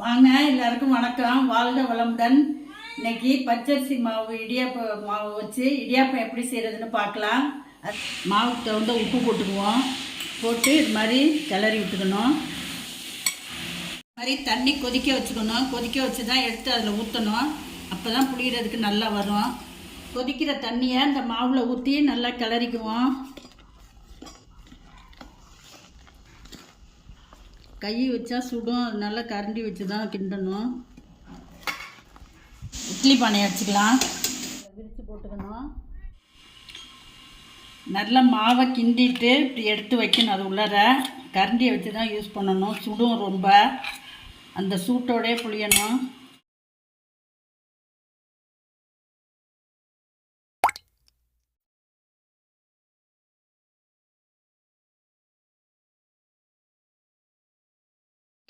வாங்க எல்லாருக்கும் வணக்கம். வாழ்க வளமுடன். இன்னைக்கு பச்சரிசி மாவு இடியாப்ப மாவு வச்சு இடியாப்பம் எப்படி செய்கிறதுன்னு பார்க்கலாம். அது மாவுக்கு தகுந்த உப்பு போட்டுக்குவோம். போட்டு இது மாதிரி கிளறி விட்டுக்கணும். இது மாதிரி தண்ணி கொதிக்க வச்சுக்கணும். கொதிக்க வச்சு தான் எடுத்து அதில் ஊற்றணும் அப்போ தான் புளியறதுக்கு நல்லா வரும். கொதிக்கிற தண்ணியை அந்த மாவில் ஊற்றி நல்லா கிளறிக்குவோம். கை வச்சா சுடும் அதனால கரண்டி வச்சு தான் கிண்டணும். இட்லி பானை அடிச்சுக்கலாம் விரித்து போட்டுக்கணும். நல்லா மாவை கிண்டிட்டு இப்படி எடுத்து வைக்கணும் அது உள்ளார. கரண்டியை வச்சு தான் யூஸ் பண்ணணும். சுடும் ரொம்ப. அந்த சூட்டோடே புளியணும்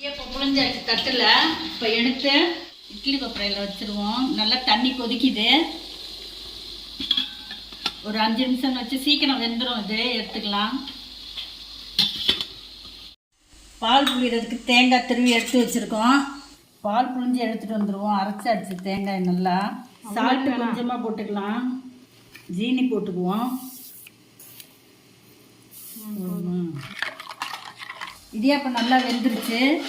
இப்போ புளிஞ்சாச்சு தட்டில். இப்போ எடுத்து இட்லி கொப்பரையில் வச்சுருவோம். நல்லா தண்ணி கொதிக்குது. ஒரு அஞ்சு நிமிஷம் வச்சு சீக்கிரம் வெந்துடும் இது. எடுத்துக்கலாம். பால் புளியறதுக்கு தேங்காய் திருவி எடுத்து வச்சுருக்கோம். பால் புளிஞ்சு எடுத்துகிட்டு வந்துடுவோம் அரைச்சாச்சு தேங்காய் நல்லா. சால்ட்டு கொஞ்சமாக போட்டுக்கலாம். ஜீனி போட்டுக்குவோம். இடியாப்பம் நல்லா வெந்துருச்சு.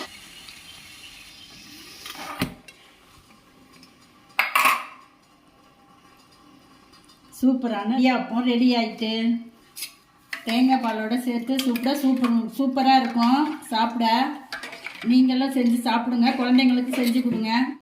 சூப்பரான இடியாப்பம் ரெடி ஆயிட்டு. தேங்காய் பாலோட சேர்த்து சூப்பராக சூப்பர் சூப்பராக இருக்கும். சாப்பிட. நீங்களும் செஞ்சு சாப்பிடுங்க. குழந்தைங்களுக்கு செஞ்சு கொடுங்க.